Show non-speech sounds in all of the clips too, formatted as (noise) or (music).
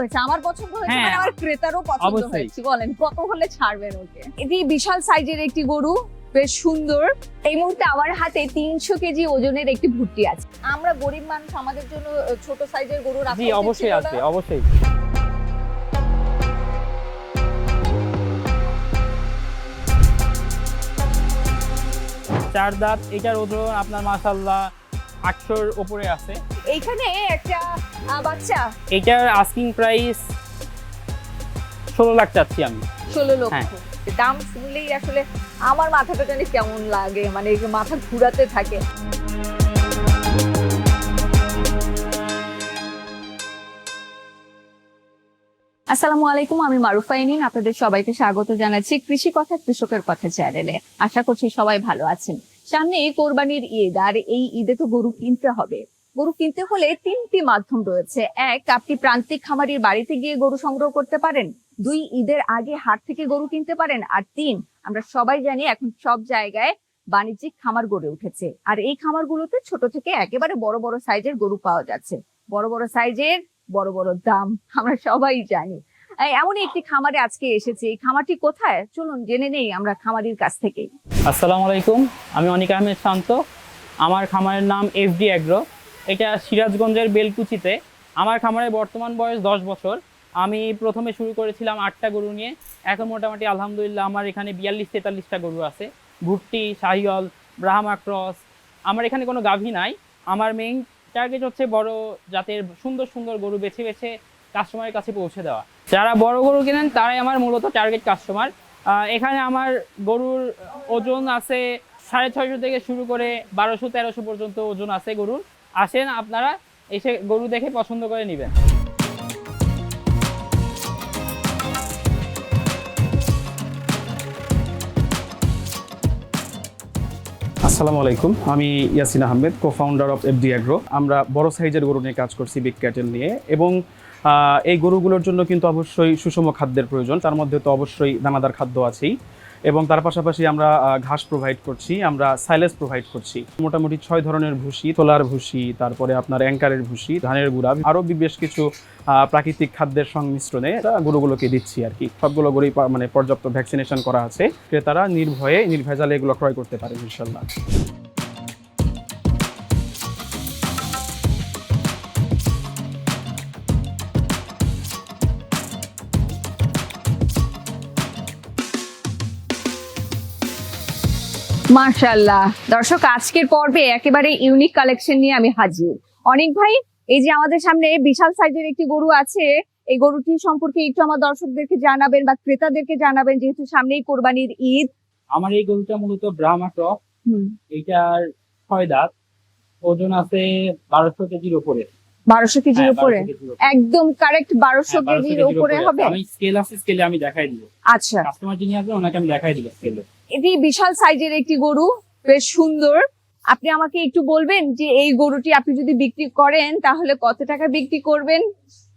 হয়েছে আমার পছন্দ হয়েছে হ্যাঁ, মানে আমার ক্রেতারও পছন্দ। হয়েছে। বলেন কত হলে ছাড়বেন ওকে? এটি বিশাল সাইজের একটি গরু বেশ সুন্দর। এই মুহূর্তে আমার হাতে তিনশো কেজি ওজনের একটি ভুট্টি আছে। আমরা গরিব মানুষ আমাদের জন্য ছোট সাইজের গরু রাখা অবশ্যই অবশ্যই। চার দাঁত এটার ওজন আপনার মাসাল্লাহ আটশোর উপরে আছে। এইখানে একটা বাচ্চা। এটার আস্কিং প্রাইস ষোলো লাখ চাচ্ছি আমি। ষোলো লক্ষ। হ্যাঁ। দাম শুনলেই আসলে আমার মাথাটা জানি কেমন লাগে মানে মাথা ঘুরাতে থাকে। আসসালামু আলাইকুম আমি মারুফা ইনিন আপনাদের সবাইকে স্বাগত জানাচ্ছি কৃষি কথা কৃষকের কথা চ্যানেলে। আশা করছি সবাই ভালো আছেন। সামনে কোরবানির ঈদ আর এই ঈদে তো গরু কিনতে হবে। গরু কিনতে হলে তিনটি মাধ্যম রয়েছে। এক, আপনি প্রান্তিক খামারির বাড়িতে গিয়ে গরু সংগ্রহ করতে পারেন। দুই, ঈদের আগে হাট থেকে গরু কিনতে পারেন। আর তিন, আমরা সবাই জানি এখন সব জায়গায় বাণিজ্যিক খামার গড়ে উঠেছে। আর এই খামারগুলোতে ছোট থেকে একেবারে বড় বড় সাইজের গরু পাওয়া যাচ্ছে। বড় বড় সাইজের, বড় বড় দাম, আমরা সবাই জানি। এমনই একটি খামারে আজকে এসেছি। এই খামারটি কোথায়? চলুন জেনে নেই আমরা খামারির কাছ থেকে আসসালামু আলাইকুম, আমি অনিক আহমেদ শান্ত। আমার খামারের নাম এফডি অ্যাগ্রো। এটা সিরাজগঞ্জের বেলকুচিতে। আমার খামারের বর্তমান বয়স দশ বছর। আমি প্রথমে শুরু করেছিলাম আটটা গরু নিয়ে। এখন মোটামুটি আলহামদুলিল্লাহ আমার এখানে বিয়াল্লিশ তেতাল্লিশটা গরু আছে। ভুট্টি শাহিওল ব্রাহ্মা ক্রস। আমার এখানে কোনো গাভী নাই। আমার মেইন টার্গেট হচ্ছে বড় জাতের সুন্দর সুন্দর গরু বেছে বেছে কাস্টমারের কাছে পৌঁছে দেওয়া। যারা বড় গরু কেনেন, তারাই আমার মূলত টার্গেট কাস্টমার এখানে আমার গরুর ওজন আছে সাড়ে ছয়শো থেকে শুরু করে বারোশো তেরোশো পর্যন্ত ওজন আছে গরুর। আসেন আপনারা এসে গরু দেখে পছন্দ করে নেবেন। আসসালামু আলাইকুম, আমি Yasin Ahmed co founder of FD agro আমরা বড় সাইজের গরু নিয়ে কাজ করছি বিগ ক্যাটেল নিয়ে এবং এই গরুগুলোর জন্য কিন্তু অবশ্যই সুষম খাদ্যের প্রয়োজন, তার মধ্যে তো অবশ্যই দানাদার খাদ্য আছেই। এবং তার পাশাপাশি আমরা ঘাস প্রোভাইড করছি, আমরা সাইলেজ প্রোভাইড করছি। মোটামুটি ছয় ধরনের ভুসি, তোলার ভুসি, তারপরে আপনার অ্যাঙ্কারের ভুসি, ধানের গুঁড়া, আরও বেশ কিছু প্রাকৃতিক খাদ্যের সংমিশ্রণে গরুগুলোকে দিচ্ছি আর কি। সবগুলো গরুই মানে পর্যাপ্ত ভ্যাকসিনেশন করা আছে। ক্রেতারা নির্ভয়ে, নির্ভেজালে এগুলো ক্রয় করতে পারে, ইনশাল্লাহ। মার্শাল্লাহ দর্শক আজকের পর্বে একেবারে ইউনিক কালেকশন নিয়ে আমি হাজির। অনেক ভাই এই যে আমাদের সামনে বিশাল সাইজের একটি গরু আছে এই গরুটি সম্পর্কে একটু আমার দর্শকদেরকে জানাবেন বা ক্রেতাদেরকে জানাবেন যেহেতু সামনেই কোরবানির ঈদ। আমার এই গরুটা মূলত ব্রাহ্মা এইটার ছয় দাঁত। ওজন আছে বারোশো কেজির উপরে। বারোশো কেজির হ্যাঁ, উপরে? 1200 কেজির উপরে। একদম কারেক্ট বারোশো হ্যাঁ, 1200 কেজির উপরে উপরে। হবে? আমি স্কেল আছে স্কেলে আমি দেখাই দিব। আচ্ছা। কাস্টমার যিনি আসবে ওনাকে আমি দেখাই দিব স্কেলে এটি বিশাল সাইজের একটি গরু বেশ সুন্দর। আপনি আমাকে একটু বলবেন যে এই গরুটি আপনি যদি বিক্রি করেন তাহলে কত টাকা বিক্রি করবেন?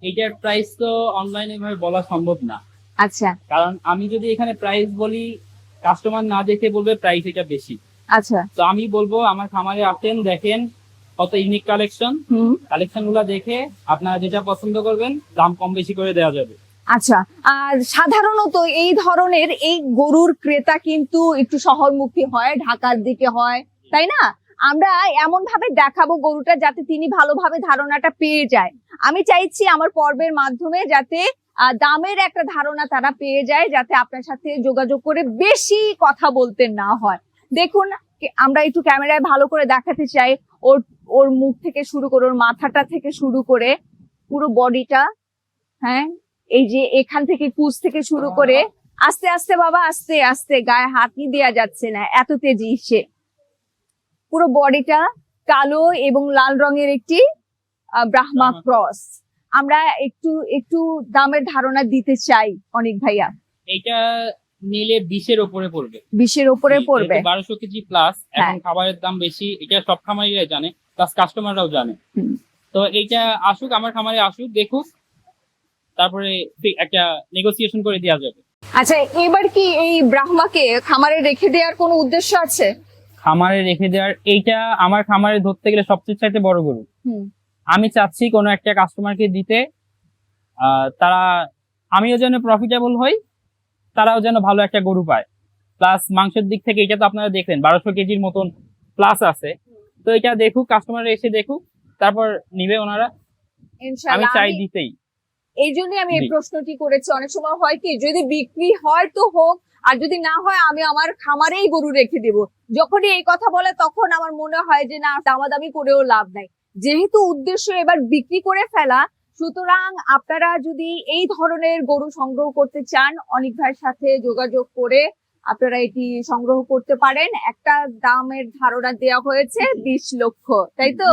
এটার প্রাইস তো অনলাইনে ভাবে বলা সম্ভব না। আচ্ছা। কারণ আমি যদি এখানে প্রাইস বলি কাস্টমার না দেখে বলবে প্রাইস এটা বেশি। আচ্ছা। তো আমি বলব আমার খামারে আসেন দেখেন কত ইউনিক কালেকশন কালেকশনগুলা দেখে আপনারা যেটা পছন্দ করবেন দাম কম বেশি করে দেওয়া যাবে। আচ্ছা আর সাধারণত এই ধরনের এই গরুর ক্রেতা কিন্তু একটু শহরমুখী হয়, ঢাকার দিকে হয়, তাই না? আমরা এমন ভাবে দেখাবো গরুটা যাতে তিনি ভালোভাবে ধারণাটা পেয়ে যায়। আমি চাইছি আমার পর্বের মাধ্যমে যাতে দামের একটা ধারণা তারা পেয়ে যায়, যাতে আপনার সাথে যোগাযোগ করে বেশি কথা বলতে না হয়। দেখুন আমরা একটু ক্যামেরায় ভালো করে দেখাতে চাই, ওর ওর মুখ থেকে শুরু করে, ওর মাথাটা থেকে শুরু করে পুরো বডিটা হ্যাঁ? এই যে এখান থেকে কুচ থেকে শুরু করে আস্তে আস্তে বাবা আস্তে আস্তে গায়ে হাতই দেয়া যাচ্ছে না এত তেজি সে। পুরো বডিটা কালো এবং লাল রঙের একটি ব্রাহ্মা ক্রস। আমরা একটু একটু দামের ধারণা দিতে চাই অনেক ভাইয়া। এটা নিলে বিশের উপরে পড়বে। বিশের উপরে পড়বে। বারোশো কেজি প্লাস হ্যাঁ। এখন খাবারের দাম বেশি এটা সব খামারিরাই জানে প্লাস কাস্টমাররাও জানে। তো এইটা আসুক আমার খামারে আসুক দেখুক তারপরে একটা নেগোসিয়েশন করে দেওয়া যাবে। আচ্ছা এবার কি এই ব্রাহ্মাকে খামারে রেখে দেওয়ার কোনো উদ্দেশ্য আছে? খামারে রেখে দেওয়ার এইটা আমার খামারে ধরতে গেলে সবচেয়ে চাইতে বড় গরু। আমি চাচ্ছি কোনো একটা কাস্টমারকে দিতে তারা আমিও যেন প্রফিটেবল হই তারাও যেন ভালো একটা গরু পায়। প্লাস মাংসের দিক থেকে এটা তো আপনারা দেখলেন বারোশো কেজির মতন প্লাস আছে। তো এটা দেখুক কাস্টমার এসে দেখুক তারপর নিবে ওনারা। আমি চাই দিতেই। এই জন্যই আমি এই। প্রশ্নটি করেছি। অনেক সময় হয় কি যদি বিক্রি হয় তো হোক আর যদি না হয় আমি আমার খামারেই গরু রেখে দেব। যখনই এই কথা বলে তখন আমার মনে হয় যে না দামাদামি করেও লাভ নাই। যেহেতু উদ্দেশ্য এবার বিক্রি করে ফেলা সুতরাং আপনারা যদি এই ধরনের গরু সংগ্রহ করতে চান অনিক ভাইয়ের সাথে যোগাযোগ করে আপনারা এটি সংগ্রহ করতে পারেন। একটা দামের ধারণা দেওয়া হয়েছে বিশ লক্ষ তাই তো?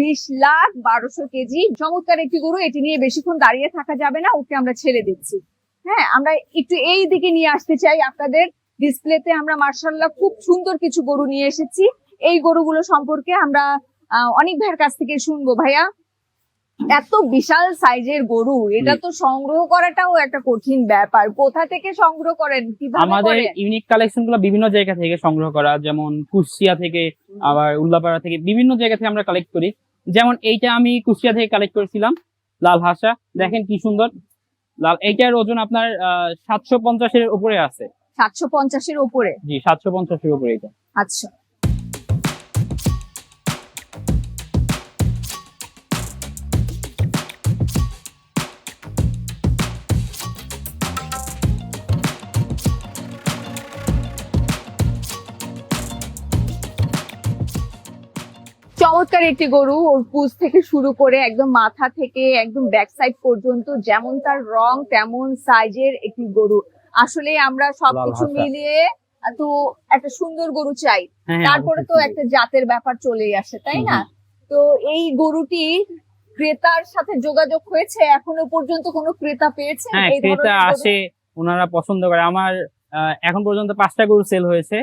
বিশ লাখ বারোশো কেজি। চমৎকার একটি গরু এটি নিয়ে বেশিক্ষণ দাঁড়িয়ে থাকা যাবে না ওকে আমরা ছেড়ে দিচ্ছি। হ্যাঁ আমরা একটু এই দিকে নিয়ে আসতে চাই আপনাদের। ডিসপ্লেতে আমরা মার্শাল্লাহ খুব সুন্দর কিছু গরু নিয়ে এসেছি। এই গরুগুলো সম্পর্কে আমরা অনেক ভাইয়ের কাছ থেকে শুনব। ভাইয়া এত বিশাল সাইজের গরু এটা তো সংগ্রহ করাটাও একটা কঠিন ব্যাপার। কোথা থেকে সংগ্রহ করেন? কীভাবে আমাদের ইউনিক কালেকশনগুলো বিভিন্ন জায়গা থেকে সংগ্রহ করা যেমন কুষ্টিয়া থেকে আবার উল্লাপাড়া থেকে বিভিন্ন জায়গা থেকে আমরা কালেক্ট করি। যেমন এইটা আমি কুষ্টিয়া থেকে কালেক্ট করেছিলাম লাল হাসা। দেখেন কি সুন্দর। লাল এইটার ওজন আপনার সাতশো পঞ্চাশের উপরে আছে। সাতশো পঞ্চাশের উপরে? জি সাতশো পঞ্চাশের উপরে এটা আচ্ছা। চমৎকার একটি গরু ওর পুজ থেকে শুরু করে একদম মাথা থেকে একদম ব্যাক সাইড পর্যন্ত যেমন তার রং তেমন সাইজের একটি গরু। আসলে আমরা সবকিছু মিলিয়ে তো একটা সুন্দর গরু চাই। হ্যাঁ তারপরে তো একটা জাতের ব্যাপার চলেই আসে তাই না? তো এই গরুটি ক্রেতার সাথে যোগাযোগ হয়েছে এখনও পর্যন্ত কোনো ক্রেতা পেয়েছে? হ্যাঁ ক্রেতা আসে ওনারা পছন্দ করে। আমার এখন পর্যন্ত পাঁচটা গরু সেল হয়েছে।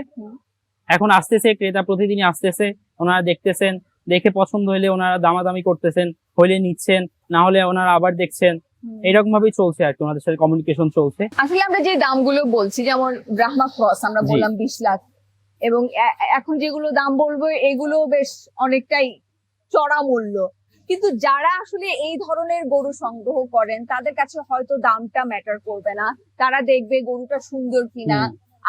এখন আসতেছে ক্রেতা প্রতিদিনই আসতেছে। ওনারা দেখতেছেন দেখে পছন্দ হলে ওনারা দামাদামি করতেছেন হইলে নিচ্ছেন না হলে ওনারা আবার দেখছেন। এরকম ভাবেই চলছে আর কি ওনাদের সাথে কমিউনিকেশন চলছে। আসলে আমরা যে দামগুলো বলছি যেমন ব্রাহ্মা ক্রস আমরা বললাম বিশ লাখ এবং এখন যেগুলো দাম বলব এগুলো বেশ অনেকটাই চড়া মূল্য। কিন্তু যারা আসলে এই ধরনের গরু সংগ্রহ করেন তাদের কাছে হয়তো দামটা ম্যাটার করবে না। তারা দেখবে গরুটা সুন্দর কিনা।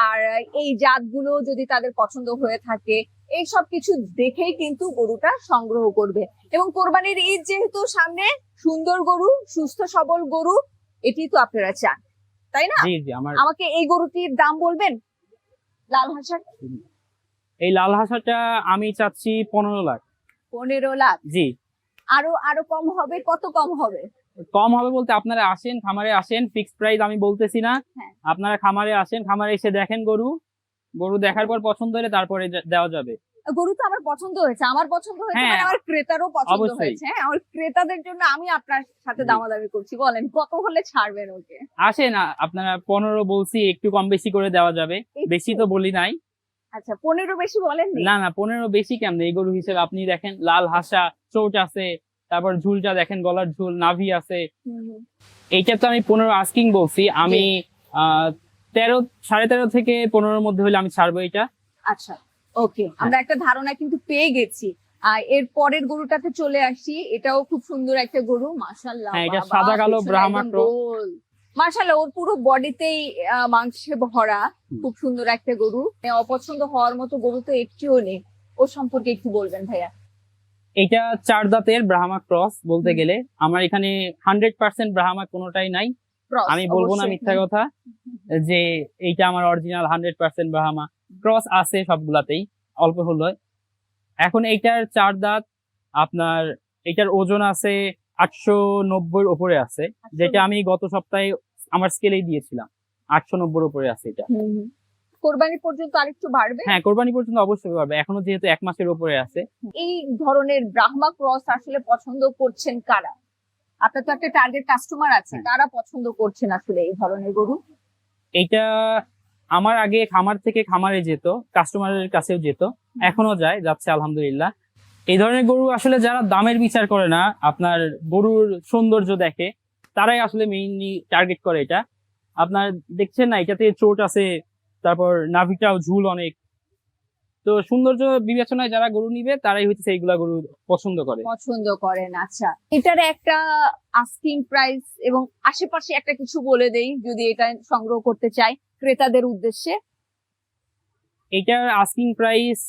আর এই জাতগুলো যদি তাদের পছন্দ হয়ে থাকে এই সব কিছু দেখেই কিন্তু গরুটা সংগ্রহ করবে। এবং কোরবানির ঈদ যেহেতু সামনে সুন্দর গরু সুস্থ সবল গরু এটি তো আপনারা চান তাই না? আমাকে এই গরুটির দাম বলবেন? লাল হাসার? এই লাল হাসাটা আমি চাচ্ছি পনেরো লাখ। পনেরো লাখ? জি। আরও আরও কম হবে? কত কম হবে? কম হবে বলতে আপনারা আসেন খামারে আসেন ফিক্সড প্রাইস আমি বলতেছি না। হ্যাঁ। আপনারা খামারে আসেন খামারে এসে দেখেন গরু। গরু দেখার পর পছন্দ হলে তারপরে দেওয়া যাবে। গরু তো আমার পছন্দ হয়েছে আমার পছন্দ হয়েছে হ্যাঁ, মানে আমার ক্রেতারও পছন্দ হয়েছে। হ্যাঁ আমার ক্রেতাদের জন্য আমি আপনার সাথে দামাদামি করছি বলেন কত হলে ছাড়বেন ওকে? আসেন আ- আপনারা পনেরো বলছি একটু কম বেশি করে দেওয়া যাবে। বেশি তো বলি নাই। আচ্ছা পনেরো বেশি বলেন না? না পনেরো বেশি কেমন? এই গরু হিসেবে আপনি দেখেন লাল হাসা চোট আছে তারপর ঝুলটা দেখেন গলার ঝুল নাভি আছে। এইটা তো আমি পনেরো আস্কিং বলছি আমি আহ, তেরো সাড়ে তেরো থেকে পনেরোর মধ্যে হলে আমি ছাড়বো এটা। আচ্ছা ওকে আমরা একটা ধারণা কিন্তু পেয়ে গেছি। আর এর পরের গরুটাতে চলে আসি এটাও খুব সুন্দর একটা গরু মাশাল্লাহ হ্যাঁ, এটা সাদা কালো ব্রাহ্মা। মাশাল্লাহ ওর পুরো বডিতেই মাংসে ভরা খুব সুন্দর একটা গরু। অপছন্দ হওয়ার মতো গরু তো একটিও নেই। ওর সম্পর্কে একটু বলবেন ভাইয়া। এটা চার দাঁতের ব্রাহ্মা ক্রস বলতে গেলে। আমার এখানে হান্ড্রেড পার্সেন্ট ব্রাহ্মা কোনোটাই নাই। আমি বলব না মিথ্যা কথা (laughs) যে এইটা আমার original hundred percent Brahma cross আছে সবগুলাতেই অল্প হলো এখন এইটার চার দাঁত আপনার এটার ওজন আছে আটশো নব্বই উপরে আছে যেটা আমি গত সপ্তাহে আমার স্কেলেই দিয়েছিলাম। আটশো নব্বই উপরে আছে এটা। কোরবানি পর্যন্ত আরেকটু বাড়বে? হ্যাঁ কোরবানি পর্যন্ত অবশ্যই পারবে এখনও যেহেতু এক মাসের উপরে আছে। এই ধরনের ব্রাহ্মা ক্রস আসলে পছন্দ করছেন কারা? আপনার তো একটা টার্গেট কাস্টমার আছে। কারা পছন্দ করছেন আসলে এই ধরনের গরু? এইটা আমার আগে খামার থেকে খামারে যেত কাস্টমারের কাছেও যেত এখনও যায় যাচ্ছে আলহামদুলিল্লাহ। এই ধরনের গরু আসলে যারা দামের বিচার করে না আপনার গরুর সৌন্দর্য দেখে তারাই আসলে মেইনলি টার্গেট করে এটা। আপনার দেখছেন না এটাতে চোট আছে তারপর নাভিটাও ঝুল অনেক তো সৌন্দর্য বিবেচনায় যারা গরু নিবে তারাই হচ্ছে এইগুলা গরু পছন্দ করে। পছন্দ করেন আচ্ছা। এটার একটা আস্কিং প্রাইস এবং আশেপাশে একটা কিছু বলে দেই যদি এটা সংগ্রহ করতে চাই ক্রেতাদের উদ্দেশ্যে। এইটার আস্কিং প্রাইস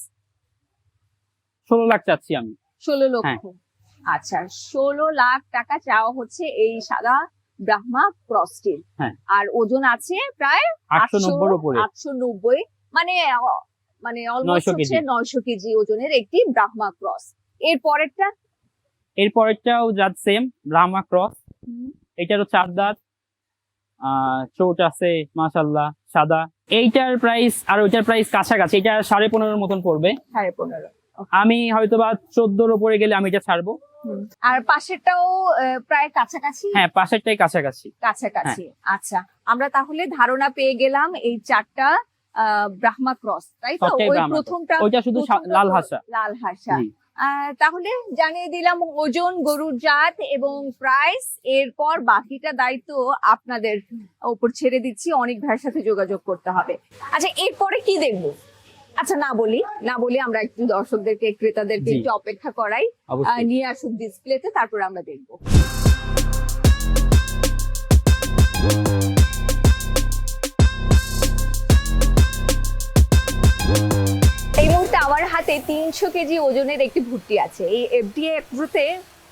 ষোলো লাখ চাচ্ছি আমি। ষোলো লক্ষ। হ্যাঁ। আচ্ছা ষোলো লাখ টাকা চাওয়া হচ্ছে এই সাদা ব্রাহ্মা ক্রসটির হ্যাঁ। আর ওজন আছে প্রায় আটশো নব্বই আটশো নব্বই। মানে মানে অলমোস্ট 900 হচ্ছে নয়শো কেজি ওজনের একটি ব্রাহ্মা ক্রস এর পরেরটা? এর পরেরটাও জাত সেম ব্রাহ্মা ক্রস এটারও চার দাঁত। চোট আছে মাশাল্লাহ সাদা। এইটার প্রাইস আর ওইটার প্রাইস কাছাকাছি এটা সাড়ে পনেরোর মতন পড়বে। সাড়ে পনেরো আমি হয়তো বা চোদ্দোর উপরে গেলে আমি এটা ছাড়বো। আর পাশেরটাও প্রায় কাছাকাছি? হ্যাঁ পাশেরটাই কাছাকাছি। কাছাকাছি আচ্ছা। আমরা তাহলে ধারণা পেয়ে গেলাম এই চারটা ব্রাহ্মা ক্রস তাই তো? ওই প্রথমটা ওইটা শুধু লাল হাসা। লাল হাসা। তাহলে জানিয়ে দিলাম ওজন গরুর জাত এবং প্রাইস এরপর বাকিটা দায়িত্ব আপনাদের উপর ছেড়ে দিচ্ছি। অনেক ভাইয়ের সাথে যোগাযোগ করতে হবে। আচ্ছা এরপরে কি দেখব? আচ্ছা না বলি না বলি আমরা একটু দর্শকদেরকে ক্রেতাদেরকে একটু অপেক্ষা করাই। আহ, নিয়ে আসুক ডিসপ্লেতে তারপর আমরা দেখব। মুহূর্তে আমার হাতে তিনশো কেজি ওজনের একটি ভুট্টি আছে। এই এফডিএ এগ্রোতে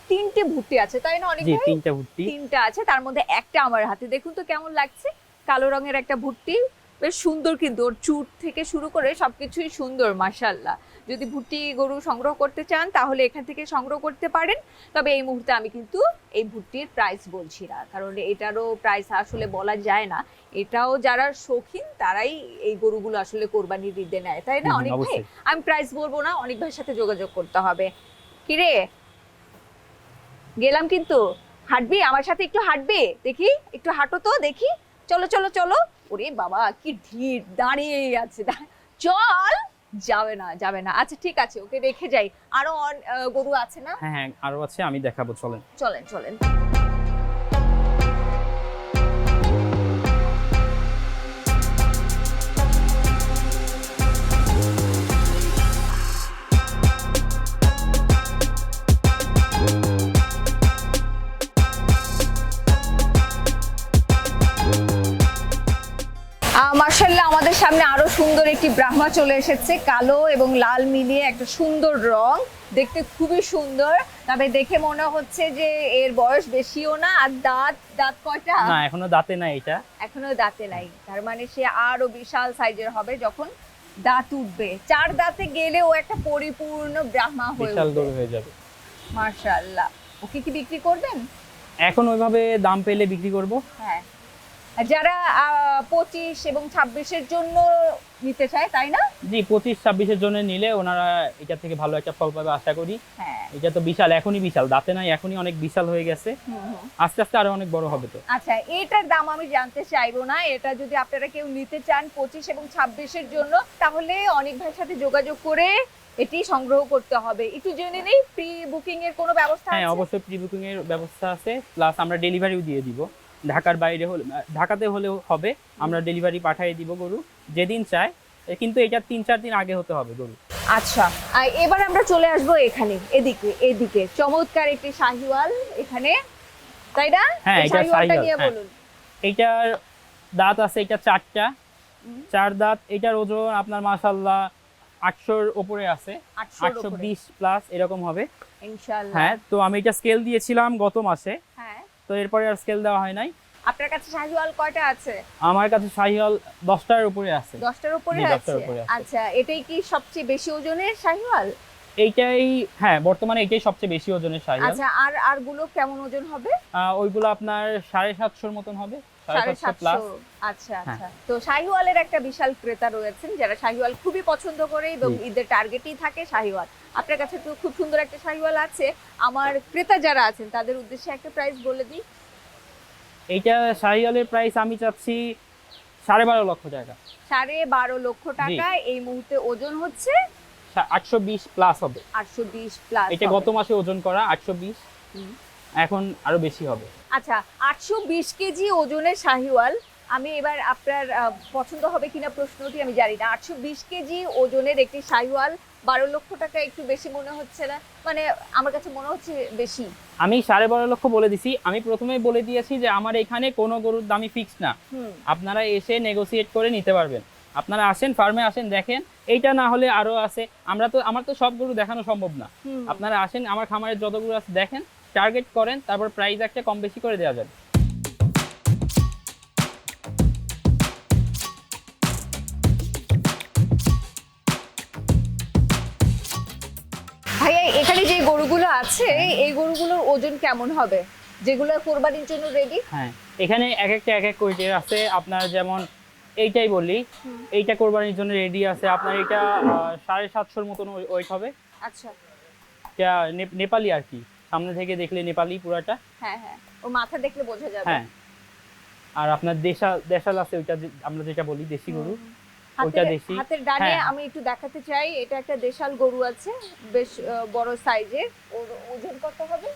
তিনটে ভুট্টি আছে তাই না অনেক? তিনটা ভুট্টি। তিনটা আছে তার মধ্যে একটা আমার হাতে। দেখুন তো কেমন লাগছে। কালো রঙের একটা ভুট্টি। বেশ সুন্দর কিন্তু ওর চুট থেকে শুরু করে সবকিছুই সুন্দর মাশাল্লাহ যদি ভুট্টি গরু সংগ্রহ করতে চান তাহলে এখান থেকে সংগ্রহ করতে পারেন। তবে এই মুহূর্তে আমি কিন্তু এই ভুট্টির প্রাইস বলছি না কারণ এটারও প্রাইস আসলে বলা যায় না। এটাও যারা শৌখিন তারাই এই গরুগুলো আসলে কোরবানি ঈদে নেয় তাই না? অনেক ভাই আমি প্রাইস বলব না অনেক ভাইয়ের সাথে যোগাযোগ করতে হবে। কিরে গেলাম কিন্তু। হাঁটবি? আমার সাথে একটু হাঁটবে? দেখি? একটু হাঁটো তো দেখি। চলো চলো চলো। ওরে বাবা কি ঢির দাঁড়িয়ে আছে চল! যাবে না যাবে না। আচ্ছা ঠিক আছে ওকে রেখে যাই। আরও অন- গরু আছে না? হ্যাঁ হ্যাঁ আরও আছে আমি দেখাবো চলেন। চলেন চলেন। একটি ব্রাহ্মা চলে এসেছে কালো এবং লাল মিলিয়ে একটা সুন্দর রং। দেখতে খুবই সুন্দর তবে দেখে মনে হচ্ছে যে এর বয়স বেশিও না আর দাঁত দাঁত কয়টা? না এখনও দাঁতে নাই এটা। এখনও দাঁতে নাই তার মানে সে আরও বিশাল সাইজের হবে যখন দাঁত উঠবে। চার দাঁতে গেলে ও একটা পরিপূর্ণ ব্রাহ্মা হয়ে বিশাল গরু হয়ে যাবে। মার্শাল্লাহ ওকে কি বিক্রি করবেন? এখন ওইভাবে দাম পেলে বিক্রি করব। হ্যাঁ। যারা পঁচিশ এবং ছাব্বিশের জন্য নিতে চায় তাই না? জি পঁচিশ ছাব্বিশের জন্য নিলে ওনারা এটা থেকে ভালো একটা ফল পাবে আশা করি। হ্যাঁ। এটা তো বিশাল এখনই বিশাল দাঁতে নাই এখনই অনেক বিশাল হয়ে গেছে। আস্তে আস্তে আরও অনেক বড় হবে তো। আচ্ছা এটার দাম আমি জানতে চাইব না এটা যদি আপনারা কেউ নিতে চান পঁচিশ এবং ছাব্বিশের জন্য তাহলে অনেক ভাইয়ের সাথে যোগাযোগ করে এটি সংগ্রহ করতে হবে। একটু জেনে নেই প্রি বুকিং এর কোনো ব্যবস্থা হ্যাঁ অবশ্যই প্রি বুকিং এর ব্যবস্থা আছে প্লাস আমরা ডেলিভারিও দিয়ে দিব। ঢাকার বাইরে হলে ঢাকাতে হলেও হবে। আমরা ডেলিভারি পাঠিয়ে দিব গরু যেদিন চায়। কিন্তু এটা তিন চার দিন আগে হতে হবে গরু। আচ্ছা আর এবার আমরা চলে আসব এখানে এদিকে এদিকে। চমৎকার একটি শাহিওয়াল এখানে তাই না? হ্যাঁ, এই এটা শাহিওয়াল, নিয়ে হ্যাঁ। বলুন। এইটার দাঁত আছে এটা চারটা। চার দাঁত এটার ওজন আপনার মাসাল্লাহ আটশোর ওপরে আছে। আটশোর আটশো উপরে বিশ প্লাস এরকম হবে। ইনশাআল্লাহ। হ্যাঁ তো আমি এটা স্কেল দিয়েছিলাম গত মাসে। হ্যাঁ। তো এরপরে আর স্কেল দেওয়া হয় নাই। আপনার কাছে শাহিওয়াল কয়টা আছে? আমার কাছে শাহিওয়াল দশটার উপরে আছে। দশটার উপরে আছে দশটার উপরে আছে। আচ্ছা এটাই কি সবচেয়ে বেশি ওজনের শাহিওয়াল? এইটাই হ্যাঁ বর্তমানে এটাই সবচেয়ে বেশি ওজনের শাহিওয়াল। আচ্ছা আর আরগুলো কেমন ওজন হবে? ওইগুলো আপনার 750 এর মতন হবে। আচ্ছা হ্যাঁ। আচ্ছা। তো শাহিওয়ালের একটা বিশাল ক্রেতা রয়েছেন যারা শাহিওয়াল খুবই পছন্দ করে এবং ঈদের টার্গেটই থাকে শাহিওয়াল। আপনার কাছে তো খুব সুন্দর একটা শাহিওয়াল আছে। আমার ক্রেতা যারা আছেন তাদের উদ্দেশ্যে একটা প্রাইস বলে দিই। এইটা শাহিওয়ালের প্রাইস আমি চাচ্ছি সাড়ে বারো লক্ষ টাকা। সাড়ে বারো লক্ষ টাকা। এই মুহূর্তে ওজন হচ্ছে? আটশো বিশ প্লাস হবে। আটশো বিশ প্লাস এটা গত মাসে ওজন করা আটশো বিশ। এখন আরও বেশি হবে। আচ্ছা আটশো বিশ কেজি ওজনের শাহিওয়াল। আমি এবার আপনার পছন্দ হবে কিনা প্রশ্নটি আমি জানি না। আটশো বিশ কেজি ওজনের একটি শাহিওয়াল বারো লক্ষ টাকা একটু বেশি মনে হচ্ছে না। মানে আমার কাছে মনে হচ্ছে বেশি। আমি সাড়ে বারো লক্ষ বলে দিছি। আমি প্রথমে বলে দিয়েছি যে আমার এখানে কোনো গরুর দামই ফিক্স না। আপনারা এসে নেগোসিয়েট করে নিতে পারবেন। আপনারা আসেন ফার্মে আসেন দেখেন। এইটা না হলে আরও আছে। আমরা তো আমার তো সব গরু দেখানো সম্ভব না। আপনারা আসেন আমার খামারের যত গরু আছে দেখেন। টার্গেট করেন তারপর প্রাইস একটা কম বেশি করে দেওয়া যাবে। ভাইয়া এখানে যে গরুগুলো আছে এই গরুগুলোর ওজন কেমন হবে? যেগুলো কোরবানির জন্য রেডি হ্যাঁ এখানে এক একটা এক এক ওয়েটের আছে। আপনার যেমন এইটাই বলি এইটা কোরবানির জন্য রেডি আছে। আপনার এটা সাড়ে সাতশোর মতন ওয়েট হবে। আচ্ছা। নেপালি আর কি। সামনে থেকে দেখলে নেপালি পুরাটা। হ্যাঁ হ্যাঁ। ও মাথা দেখলে বোঝা যাবে। হ্যাঁ। আর আপনার দেশাল দেশাল আছে ওইটা আমরা যেটা বলি দেশি গরু ওইটা দেশি। হাতের ডানে হ্যাঁ। আমি একটু দেখাতে চাই এটা একটা দেশাল গরু আছে বেশ বড় সাইজের। ওর ওজন কত হবে?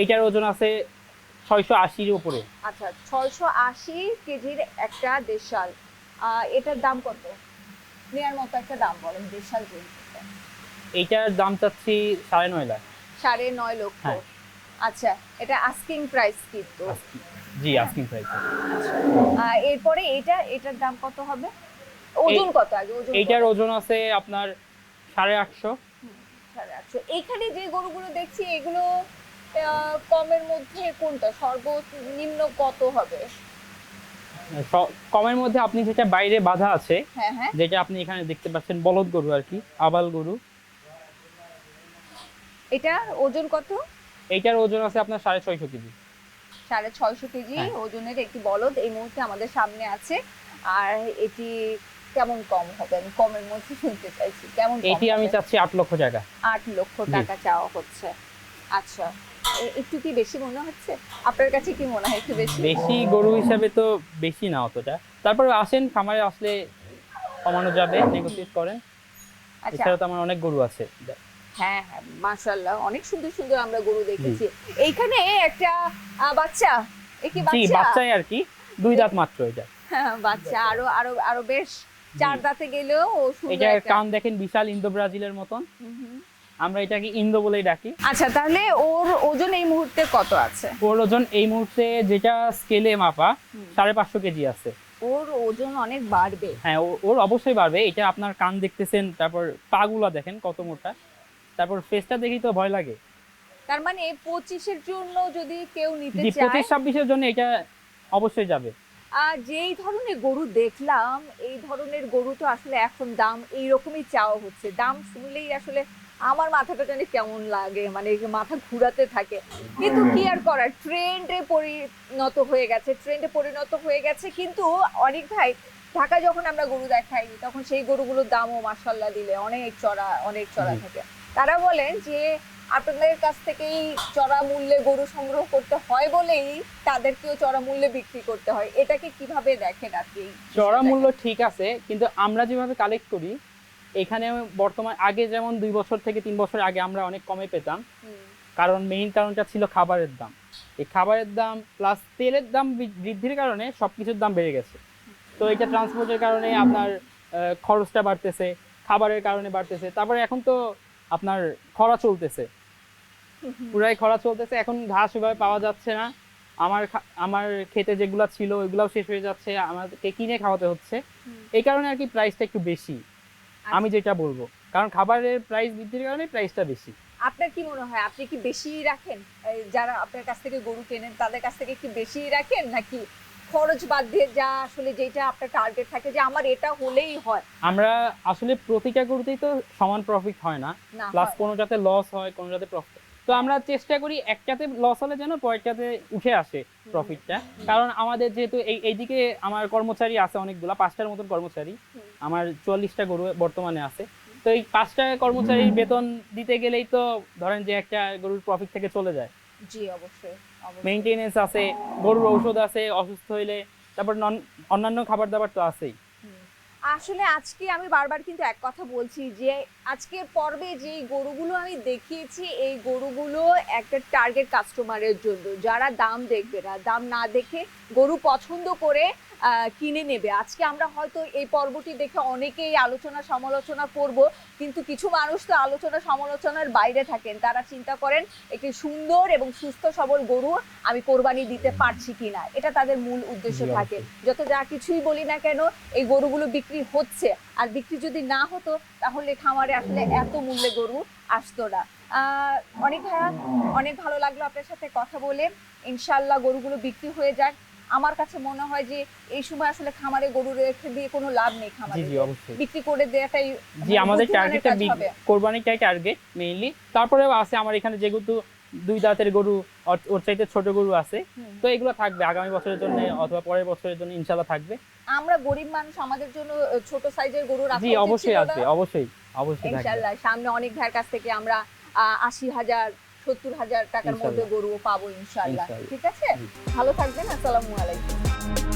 এইটার ওজন আছে ছয়শো আশির উপরে। আচ্ছা ছয়শো আশি কেজির একটা দেশাল। এটার দাম কত? নেয়ার মতো একটা দাম বলেন দেশাল গরুটা এইটার দাম চাচ্ছি সাড়ে নয় লাখ। সাড়ে নয় লক্ষ। হ্যাঁ। আচ্ছা এটা আস্কিং প্রাইস কিন্তু। জি আস্কিং প্রাইস আহ, এরপরে এটা এটার দাম কত হবে? ওজন কত আগে? ওজন এইটার ওজন আছে আপনার সাড়ে আটশো। সাড়ে আটশো। এখানে যে গরুগুলো দেখছি এগুলো আহ, কমের মধ্যে কোনটা? সর্বনিম্ন কত হবে? স- কমের মধ্যে আপনি যেটা বাইরে বাধা আছে হ্যাঁ হ্যাঁ। যেটা আপনি এখানে দেখতে পাচ্ছেন বলদ গরু আর কি আবাল গরু। এটা ওজন কত? এইটার ওজন আছে আপনার সাড়ে ছয়শো কেজি। সাড়ে ছয়শো কেজি হ্যাঁ। ওজনের একটি বলদ এই মুহূর্তে আমাদের সামনে আছে। আর এটি কেমন কম হবে? আমি কমের মধ্যে শুনতে চাইছি। কেমন এটি আমি চাচ্ছি আট লক্ষ টাকা। আট লক্ষ টাকা চাওয়া হচ্ছে। আচ্ছা একটু কি বেশি মনে হচ্ছে? আপনার কাছে কি মনে হয় একটু বেশি? বেশি গরু হিসাবে তো বেশি না অতটা। তারপরে আসেন খামারে আসলে কমানো যাবে নেগোসিয়েট করেন। আচ্ছা। এছাড়া তো আমার অনেক গরু আছে। হ্যাঁ হ্যাঁ মাশাআল্লাহ অনেক সুন্দর সুন্দর আমরা গরু দেখেছি। এইখানে একটা বাচ্চা। এ কি বাচ্চা? বাচ্চাই আর কি। দুই দাঁত মাত্র এটা। হ্যাঁ, বাচ্চা আরও আরও আরও বেশ চার দাঁতে গেলেও ও সুন্দর এটা কান দেখেন বিশাল ইন্দো ব্রাজিলের মতন। আমরা এটাকে ইন্দো বলেই ডাকি। আচ্ছা তাহলে ওর ওজন এই মুহূর্তে কত আছে? ওর ওজন এই মুহূর্তে যেটা স্কেলে মাপা সাড়ে পাঁচশো কেজি আছে। ওর ওজন অনেক বাড়বে। হ্যাঁ ওর অবশ্যই বাড়বে। এটা আপনার কান দেখতেছেন তারপর পাগুলা দেখেন কত মোটা। তারপর ফেসটা দেখি তো ভয় লাগে। তার মানে পঁচিশের জন্য যদি কেউ নিতে চায় পঁচিশ ছাব্বিশের জন্য এটা অবশ্যই যাবে। আর যেই ধরনের গরু দেখলাম এই ধরনের গরু তো আসলে এখন দাম এইরকমই চাওয়া হচ্ছে। দাম শুনলেই আসলে আমার মাথাটা জানি কেমন লাগে মানে মাথা ঘুরাতে থাকে। কিন্তু কি আর করার? ট্রেন্ডে পরিণত হয়ে গেছে ট্রেন্ডে পরিণত হয়ে গেছে। কিন্তু অনেক ভাই ঢাকা যখন আমরা গরু দেখাই তখন সেই গরুগুলোর দামও মাসাল্লাহ দিলে অনেক চড়া অনেক চড়া থাকে। তারা বলেন যে আপনাদের কাছ থেকেই চড়া মূল্যে গরু সংগ্রহ করতে হয় বলেই তাদেরকেও চড়া মূল্যে বিক্রি করতে হয়। এটাকে কীভাবে দেখেন আপনি? চড়া মূল্য ঠিক আছে কিন্তু আমরা যেভাবে কালেক্ট করি এখানে বর্তমান আগে যেমন দুই বছর থেকে তিন বছর আগে আমরা অনেক কমে পেতাম কারণ মেইন কারণটা ছিল খাবারের দাম। এই খাবারের দাম প্লাস তেলের দাম বৃদ্ধির কারণে সব কিছুর দাম বেড়ে গেছে। তো এটা ট্রান্সপোর্টের কারণে আপনার খরচটা বাড়তেছে খাবারের কারণে বাড়তেছে। তারপরে এখন তো আপনার খরা চলতেছে। পুরাই খরা চলতেছে এখন ঘাস ওইভাবে পাওয়া যাচ্ছে না। আমার আমার খেতে যেগুলো ছিল ওইগুলাও শেষ হয়ে যাচ্ছে আমাদেরকে কিনে খাওয়াতে হচ্ছে। এই কারণে আর কি প্রাইসটা একটু বেশি। আমি যেটা বলব কারণ খাবারের প্রাইস বৃদ্ধির কারণে প্রাইসটা বেশি। আপনার কি মনে হয় আপনি কি বেশি রাখেন? যারা আপনার কাছ থেকে গরু কেনেন তাদের কাছ থেকে কি বেশি রাখেন নাকি খরচ বাদ দিয়ে যা আসলে যেটা আপনার টার্গেট থাকে যে আমার এটা হলেই হয়। আমরা আসলে প্রতিটা গরুতেই তো সমান প্রফিট হয় না। প্লাস। কোনোটাতে লস হয় কোনোটাতে প্রফিট তো আমরা চেষ্টা করি একটাতে লস হলে যেন পরেরটাতে উঠে আসে প্রফিটটা কারণ আমাদের যেহেতু এই এইদিকে আমার কর্মচারী আছে অনেকগুলা পাঁচটার মতন কর্মচারী। আমার চুয়াল্লিশটা গরু বর্তমানে আছে। তো এই পাঁচটা কর্মচারীর বেতন দিতে গেলেই তো ধরেন যে একটা গরুর প্রফিট থেকে চলে যায়। জি অবশ্যই। অবশ্যই। মেইনটেনেন্স আছে, গরুর ঔষধ আছে, অসুস্থ হইলে, তারপর অন্যান্য খাবার দাবার তো আছেই। আসলে আজকে আমি বারবার কিন্তু এক কথা বলছি যে আজকের পর্বে যে গরুগুলো আমি দেখিয়েছি, এই গরুগুলো একটা টার্গেট কাস্টমারের জন্য। যারা দাম দেখবে না, দাম না দেখে গরু পছন্দ করে কিনে নেবে। আজকে আমরা হয়তো এই পর্বটি দেখে অনেকেই আলোচনা সমালোচনা করব কিন্তু কিছু মানুষ তো আলোচনা সমালোচনার বাইরে থাকেন। তারা চিন্তা করেন একটি সুন্দর এবং সুস্থ সবল গরু আমি কোরবানি দিতে পারছি কিনা? এটা তাদের মূল উদ্দেশ্য থাকে। যত যা কিছুই বলি না কেন এই গরুগুলো বিক্রি হচ্ছে। আর বিক্রি যদি না হতো তাহলে খামারে আসলে এত মূল্যে গরু আসতো না। অনেক ভাইয়া অনেক ভালো লাগল আপনার সাথে কথা বলে। ইনশাল্লাহ গরুগুলো বিক্রি হয়ে যাক। আমার কাছে মনে হয় যে এই সময় আসলে খামারে গরু রেখে দিয়ে কোনো লাভ নেই খামারে বিক্রি করে দেওয়াটাই জি মানে আমাদের টার্গেটটা। কোরবানিটাই টার্গেট মেইনলি তারপরেও আছে আমার এখানে যেহেতু দুই দাঁতের গরু ওর- চাইতে ছোট গরু আছে। তো এগুলো থাকবে আগামী বছরের জন্য অথবা পরের বছরের জন্য ইনশাল্লাহ থাকবে। আমরা গরিব মানুষ আমাদের জন্য ছোট সাইজের গরু রাখা জি অবশ্যই আছে অবশ্যই। অবশ্যই থাকবে। ইনশাল্লাহ সামনে অনেক ভাইয়ের কাছ থেকে আমরা আশি হাজার সত্তর হাজার টাকার মধ্যে গরুও গরু পাবো ইনশাআল্লাহ ইনশাল্লাহ। ঠিক আছে? ভালো থাকবেন আসসালামু আলাইকুম।